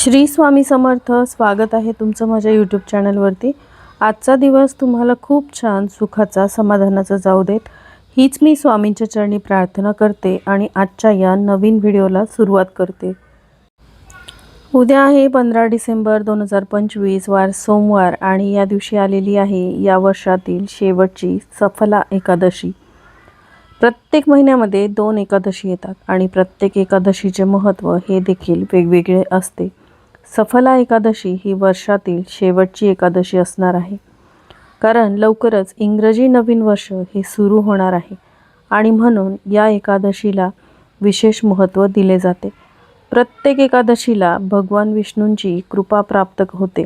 श्री स्वामी समर्थ स्वागत आहे तुमचं माझ्या यूट्यूब चॅनलवरती आजचा दिवस तुम्हाला खूप छान सुखाचा समाधानाचा जाऊ देत. हीच मी स्वामींच्या चरणी प्रार्थना करते आणि आजच्या या नवीन व्हिडिओला सुरुवात करते. उद्या आहे पंधरा डिसेंबर दोन हजार पंचवीस वार सोमवार आणि या दिवशी आलेली आहे या वर्षातील शेवटची सफला एकादशी. प्रत्येक महिन्यामध्ये दोन एकादशी येतात आणि प्रत्येक एकादशीचे महत्त्व हे देखील वेगवेगळे असते. सफला एकादशी ही वर्षातील शेवटची एकादशी असणार आहे. कारण लवकरच इंग्रजी नवीन वर्ष हे सुरू होणार आहे आणि म्हणून या एकादशीला विशेष महत्त्व दिले जाते. प्रत्येक एकादशीला भगवान विष्णूंची कृपा प्राप्त होते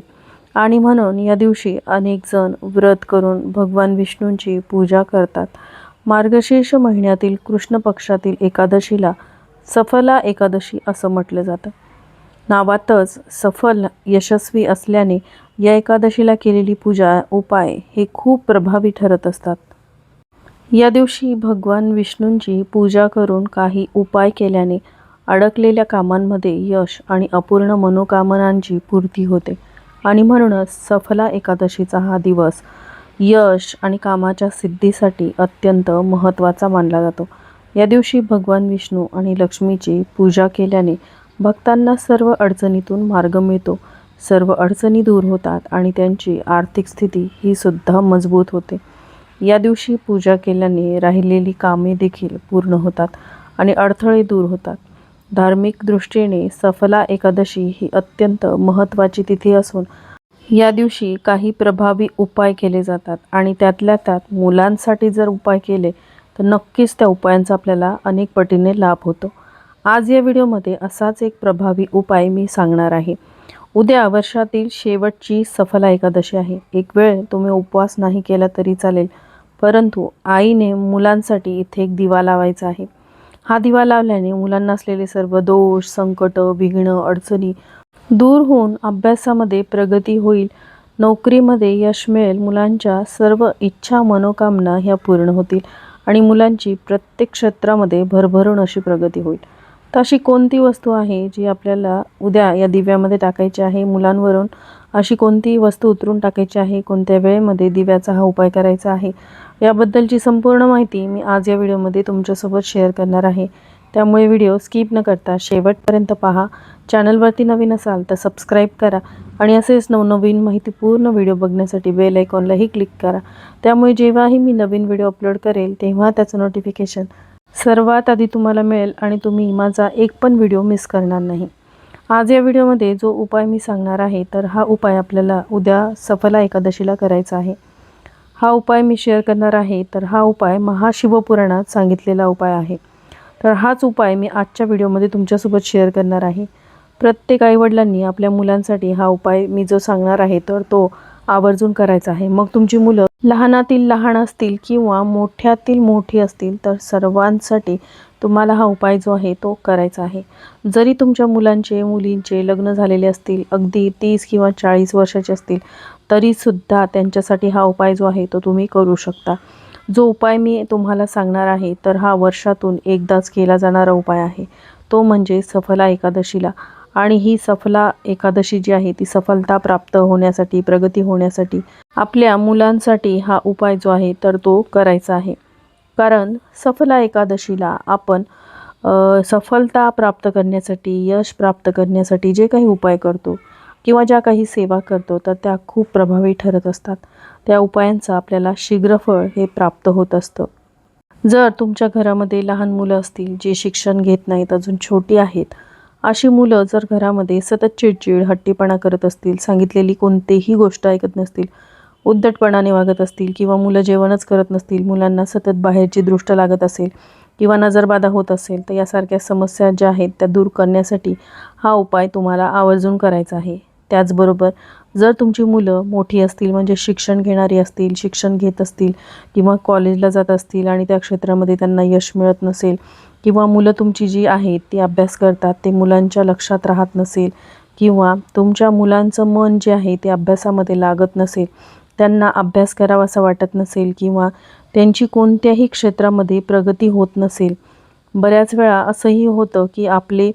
आणि म्हणून या दिवशी अनेक जण व्रत करून भगवान विष्णूंची पूजा करतात. मार्गशीर्ष महिन्यातील कृष्ण पक्षातील एकादशीला सफला एकादशी असं म्हटलं जातं. नावातच सफल यशस्वी असल्याने या एकादशीला केलेली पूजा उपाय हे खूप प्रभावी ठरत असतात. या दिवशी भगवान विष्णूंची पूजा करून काही उपाय केल्याने अडकलेल्या कामांमध्ये यश आणि अपूर्ण मनोकामनांची पूर्ती होते. आणि म्हणूनच सफला एकादशीचा हा दिवस यश आणि कामाच्या सिद्धीसाठी अत्यंत महत्त्वाचा मानला जातो. या दिवशी भगवान विष्णू आणि लक्ष्मीची पूजा केल्याने भक्तांना सर्व अडचणीतून मार्ग मिळतो. सर्व अडचणी दूर होतात आणि त्यांची आर्थिक स्थिती ही सुद्धा मजबूत होते. या दिवशी पूजा केल्याने राहिलेली कामे देखील पूर्ण होतात आणि अडथळे दूर होतात. धार्मिक दृष्टीने सफला एकादशी ही अत्यंत महत्त्वाची तिथी असून या दिवशी काही प्रभावी उपाय केले जातात आणि त्यातल्या त्यात मुलांसाठी जर उपाय केले तर नक्कीच त्या उपायांचा आपल्याला अनेक पटीने लाभ होतो. आज या व्हिडिओमध्ये असाच एक प्रभावी उपाय मी सांगणार आहे. उद्या वर्षातील शेवटची सफला एकादशी आहे. एक वेळ तुम्ही उपवास नाही केला तरी चालेल परंतु आईने मुलांसाठी इथे एक दिवा लावायचा आहे. हा दिवा लावल्याने मुलांना असलेले सर्व दोष संकट विघ्न अडचणी दूर होऊन अभ्यासामध्ये प्रगती होईल. नोकरीमध्ये यश मिळेल मुलांच्या सर्व इच्छा मनोकामना ह्या पूर्ण होतील आणि मुलांची प्रत्येक क्षेत्रामध्ये भरभरून अशी प्रगती होईल. तर अशी कोणती वस्तू आहे जी आपल्याला उद्या या दिव्यामध्ये टाकायची आहे? मुलांवरून अशी कोणती वस्तू उतरून टाकायची आहे? कोणत्या वेळेमध्ये दिव्याचा हा उपाय करायचा आहे? याबद्दलची संपूर्ण माहिती मी आज या व्हिडिओमध्ये तुमच्यासोबत शेअर करणार आहे. त्यामुळे व्हिडिओ स्किप न करता शेवटपर्यंत पहा. चॅनलवरती नवीन असाल तर सबस्क्राईब करा आणि असेच नवनवीन माहितीपूर्ण व्हिडिओ बघण्यासाठी बेल आयकॉनलाही क्लिक करा. त्यामुळे जेव्हाही मी नवीन व्हिडिओ अपलोड करेल तेव्हा त्याचं नोटिफिकेशन सर्वात आधी तुम्हाला मिळेल आणि तुम्ही माझा एक पण व्हिडिओ मिस करणार नाही. आज या व्हिडिओमध्ये जो उपाय मी सांगणार आहे तर हा उपाय आपल्याला उद्या सफला एकादशीला करायचा आहे. हा उपाय मी शेअर करणार आहे तर हा उपाय महाशिवपुराणात सांगितलेला उपाय आहे. तर हाच उपाय मी आजच्या व्हिडिओमध्ये तुमच्यासोबत शेअर करणार आहे. प्रत्येक आईवडिलांनी आपल्या मुलांसाठी हा उपाय मी जो सांगणार आहे तर तो आवर्जून करायचं आहे. मग तुमची मुलं लहानातील लहान असतील किंवा मोठ्यातील मोठी असतील तर सर्वांसाठी तुम्हाला हा उपाय जो आहे तो करायचा आहे. जरी तुमच्या मुलांचे मुलींचे लग्न झालेले असतील अगदी तीस किंवा चाळीस वर्षाचे असतील तरीसुद्धा त्यांच्यासाठी हा उपाय जो आहे तो तुम्ही करू शकता. जो उपाय मी तुम्हाला सांगणार आहे तर हा वर्षातून एकदाच केला जाणारा उपाय आहे. तो म्हणजे सफला एकादशीला. आणि ही सफला एकादशी जी आहे ती सफलता प्राप्त होण्यासाठी प्रगती होण्यासाठी आपल्या मुलांसाठी हा उपाय जो आहे तर तो करायचा आहे. कारण सफला एकादशीला आपण सफलता प्राप्त करण्यासाठी यश प्राप्त करण्यासाठी जे काही उपाय करतो किंवा ज्या काही सेवा करतो तर त्या खूप प्रभावी ठरत असतात. त्या उपायांचं आपल्याला शीघ्रफळ हे प्राप्त होत असतं. जर तुमच्या घरामध्ये लहान मुलं असतील जे शिक्षण घेत नाहीत अजून छोटी आहेत अशी मुलं जर घरामध्ये सतत चिडचिड हट्टीपणा करत असतील सांगितलेली कोणतीही गोष्ट ऐकत नसतील उद्धटपणाने वागत असतील किंवा मुलं जेवणच करत नसतील मुलांना सतत बाहेरची दृष्ट लागत असेल किंवा नजरबाधा होत असेल तर यासारख्या समस्या ज्या आहेत त्या दूर करण्यासाठी हा उपाय तुम्हाला आवर्जून करायचा आहे. त्याचबरोबर जर तुमची मुलं मोठी असतील म्हणजे शिक्षण घेणारी असतील शिक्षण घेत असतील किंवा कॉलेजला जात असतील आणि त्या क्षेत्रामध्ये त्यांना यश मिळत नसेल किंवा मुलं तुमची जी आहेत ती अभ्यास करतात ते मुलांच्या लक्षात राहत नसेल किंवा तुमच्या मुलांचं मन जे आहे ते अभ्यासामध्ये लागत नसेल त्यांना अभ्यास करावा असं वाटत नसेल किंवा त्यांची कोणत्याही क्षेत्रामध्ये प्रगती होत नसेल. बऱ्याच वेळा असंही होतं की आपले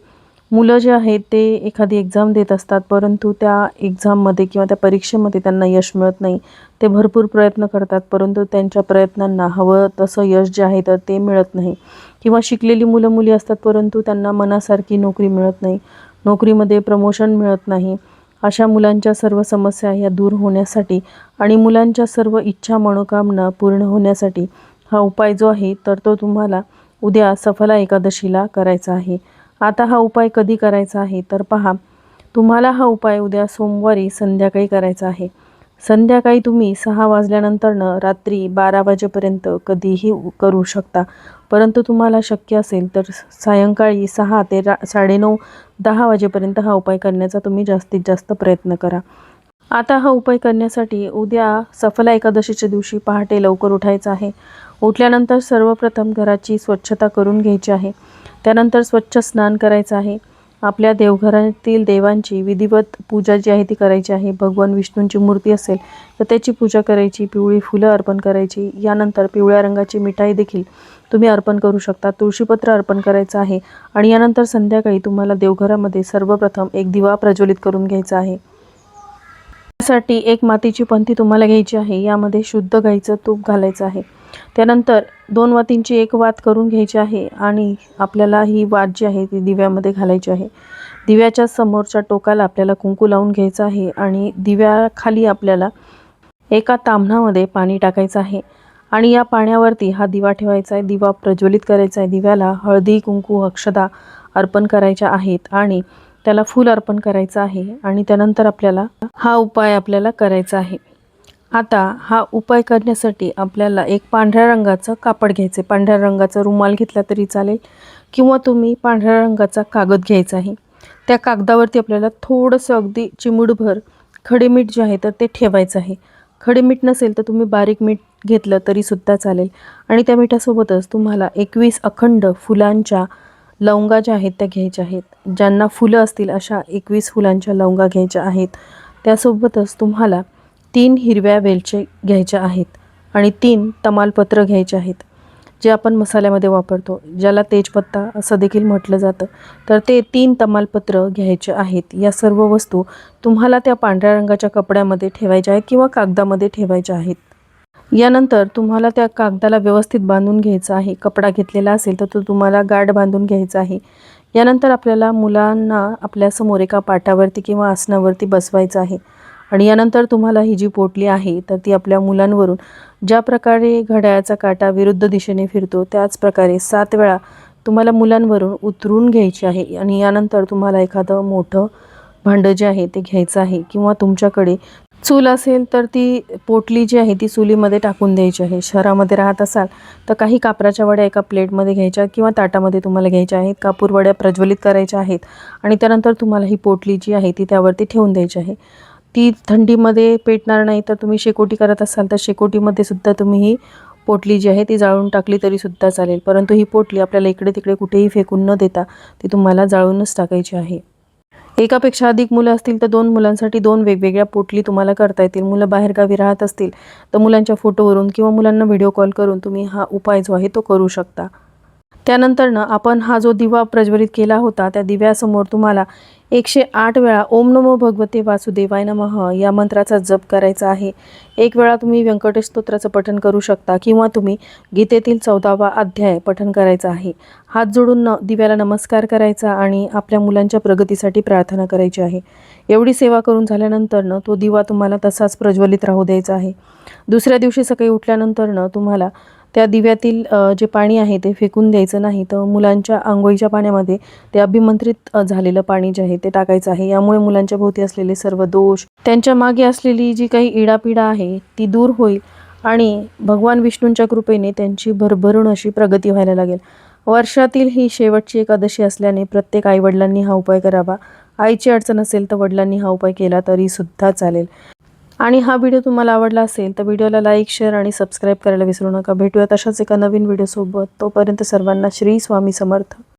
मुलं जे आहेत ते एखादी एक्झाम देत असतात परंतु त्या एक्झाममध्ये किंवा त्या परीक्षेमध्ये त्यांना यश मिळत नाही. ते भरपूर प्रयत्न करतात परंतु त्यांच्या प्रयत्नांना हवं तसं यश जे आहे तर ते मिळत नाही. किंवा शिकलेली मुलं मुली असतात परंतु त्यांना मनासारखी नोकरी मिळत नाही. नोकरीमध्ये प्रमोशन मिळत नाही. अशा मुलांच्या सर्व समस्या ह्या दूर होण्यासाठी आणि मुलांच्या सर्व इच्छा मनोकामना पूर्ण होण्यासाठी हा उपाय जो आहे तर तो तुम्हाला उद्या सफला एकादशीला करायचा आहे. आता हा उपाय कधी करायचा आहे तर पहा. तुम्हाला हा उपाय उद्या सोमवारी संध्याकाळी करायचा आहे. संध्याकाळी तुम्ही सहा वाजल्यानंतरनं रात्री बारा वाजेपर्यंत कधीही करू शकता. परंतु तुम्हाला शक्य असेल तर सायंकाळी सहा ते रा साडेनऊ दहा वाजेपर्यंत हा उपाय करण्याचा तुम्ही जास्तीत जास्त प्रयत्न करा. आता हा उपाय करण्यासाठी उद्या सफला एकादशीच्या दिवशी पहाटे लवकर उठायचं आहे. उठल्यानंतर सर्वप्रथम घराची स्वच्छता करून घ्यायची आहे. त्यानंतर स्वच्छ स्नान करायचं आहे. आपल्या देवघरातील देवांची विधिवत पूजा जी आहे ती करायची आहे. भगवान विष्णूंची मूर्ती असेल तर त्याची पूजा करायची पिवळी फुलं अर्पण करायची. यानंतर पिवळ्या रंगाची मिठाई देखील तुम्ही अर्पण करू शकता. तुळशीपत्र अर्पण करायचं आहे आणि यानंतर संध्याकाळी तुम्हाला देवघरामध्ये सर्वप्रथम एक दिवा प्रज्वलित करून घ्यायचा आहे. त्यासाठी एक मातीची पंथी तुम्हाला घ्यायची आहे. यामध्ये शुद्ध गाईचं तूप घालायचं आहे. त्यानंतर दोन वातींची एक वात करून घ्यायची आहे आणि आपल्याला ही वात जी आहे ती दिव्यामध्ये घालायची आहे. दिव्याच्या समोरच्या टोकाला आपल्याला कुंकू लावून घ्यायचं आहे आणि दिव्याखाली आपल्याला एका तांबणामध्ये पाणी टाकायचं आहे. आणि या पाण्यावरती हा दिवा ठेवायचा आहे. दिवा प्रज्वलित करायचा आहे. दिव्याला हळदी कुंकू अक्षदा अर्पण करायच्या आहेत आणि त्याला फूल अर्पण करायचं आहे आणि त्यानंतर आपल्याला हा उपाय आपल्याला करायचा आहे. आता हा उपाय करण्यासाठी आपल्याला एक पांढऱ्या रंगाचं कापड घ्यायचं आहे पांढऱ्या रंगाचा रुमाल घेतला तरी चालेल किंवा तुम्ही पांढऱ्या रंगाचा कागद घ्यायचा आहे. त्या कागदावरती आपल्याला थोडंसं अगदी चिमुडभर खडे मीठ जे आहे तर ते ठेवायचं आहे. खडे मीठ नसेल तर तुम्ही बारीक मीठ घेतलं तरीसुद्धा चालेल. आणि त्या मिठासोबतच तुम्हाला एकवीस अखंड फुलांच्या लवंगा ज्या आहेत त्या घ्यायच्या आहेत. ज्यांना फुलं असतील अशा एकवीस फुलांच्या लवंगा घ्यायच्या आहेत. त्यासोबतच तुम्हाला तीन हिरव्या वेलचे घ्यायच्या आहेत आणि तीन तमालपत्र घ्यायचे आहेत जे आपण मसाल्यामध्ये वापरतो ज्याला तेजपत्ता असं देखील म्हटलं जातं. तर ते तीन तमालपत्र घ्यायचे आहेत. या सर्व वस्तू तुम्हाला त्या पांढऱ्या रंगाच्या कपड्यामध्ये ठेवायच्या आहेत किंवा कागदामध्ये ठेवायच्या आहेत. यानंतर तुम्हाला त्या कागदाला व्यवस्थित बांधून घ्यायचा आहे. कपडा घेतलेला असेल तर तो तुम्हाला गाठ बांधून घ्यायचा आहे. यानंतर आपल्याला मुलांना आपल्यासमोर एका पाटावरती किंवा आसनावरती बसवायचं आहे. आणि यानंतर तुम्हाला ही जी पोटली आहे तर ती आपल्या मुलांवरून ज्या प्रकारे घड्याळाचा काटा विरुद्ध दिशेने फिरतो त्याच प्रकारे सात वेळा तुम्हाला मुलांवरून उतरून घ्यायची आहे. आणि यानंतर तुम्हाला एखादं मोठं भांडं जे आहे ते घ्यायचं आहे. किंवा तुमच्याकडे चूल असेल तर ती पोटली जी आहे ती चुलीमध्ये टाकून द्यायची आहे. शहरामध्ये राहत असाल तर काही कापराच्या वड्या एका प्लेटमध्ये घ्यायच्या किंवा ताटामध्ये तुम्हाला घ्यायच्या आहेत. कापूर वड्या प्रज्वलित करायच्या आहेत. आणि त्यानंतर तुम्हाला ही पोटली जी आहे ती त्यावरती ठेवून द्यायची आहे. ती थंडीमध्ये पेटणार नाही तर तुम्ही शेकोटी करत असाल तर शेकोटीमध्ये सुद्धा तुम्ही ही पोटली जी आहे ती जाळून टाकली तरीसुद्धा चालेल. परंतु ही पोटली आपल्याला इकडे तिकडे कुठेही फेकून न देता ती तुम्हाला जाळूनच टाकायची आहे. एकापेक्षा अधिक मुलं असतील तर दोन मुलांसाठी दोन वेगवेगळ्या पोटली तुम्हाला करता येतील. मुलं बाहेरगावी राहत असतील तर मुलांच्या फोटोवरून किंवा मुलांना व्हिडिओ कॉल करून तुम्ही हा उपाय जो आहे तो करू शकता. त्यानंतरनं आपण हा जो दिवा प्रज्वलित केला होता त्या दिव्यासमोर तुम्हाला एकशे आठ वेळा ओम नमो भगवते वासुदेवाय नमः या मंत्राचा जप करायचा आहे. एक वेळा तुम्ही व्यंकटेश स्तोत्राचं पठण करू शकता किंवा तुम्ही गीतेतील चौदावा अध्याय पठण करायचा आहे. हात जोडून न दिव्याला नमस्कार करायचा आणि आपल्या मुलांच्या प्रगतीसाठी प्रार्थना करायची आहे. एवढी सेवा करून झाल्यानंतरनं तो दिवा तुम्हाला तसाच प्रज्वलित राहू द्यायचा आहे. दुसऱ्या दिवशी सकाळी उठल्यानंतरनं तुम्हाला त्या दिव्यातील जे पाणी आहे ते फेकून द्यायचं नाही तर मुलांच्या आंघोळीच्या पाण्यामध्ये ते अभिमंत्रित झालेलं पाणी जे आहे ते टाकायचं आहे. यामुळे मुलांच्या भोवती असलेले सर्व दोष त्यांच्या मागे असलेली जी काही इडापिडा आहे ती दूर होईल आणि भगवान विष्णूंच्या कृपेने त्यांची भरभरून अशी प्रगती व्हायला लागेल. वर्षातील ही शेवटची एकादशी असल्याने प्रत्येक आईवडिलांनी हा उपाय करावा. आईची अडचण असेल तर वडिलांनी हा उपाय केला तरी सुद्धा चालेल. आणि हा व्हिडिओ तुम्हाला आवडला असेल तर व्हिडिओला लाईक शेअर आणि सबस्क्राईब करायला विसरू नका. भेटूया तशाच एका नवीन व्हिडिओसोबत. तोपर्यंत सर्वांना श्री स्वामी समर्थ.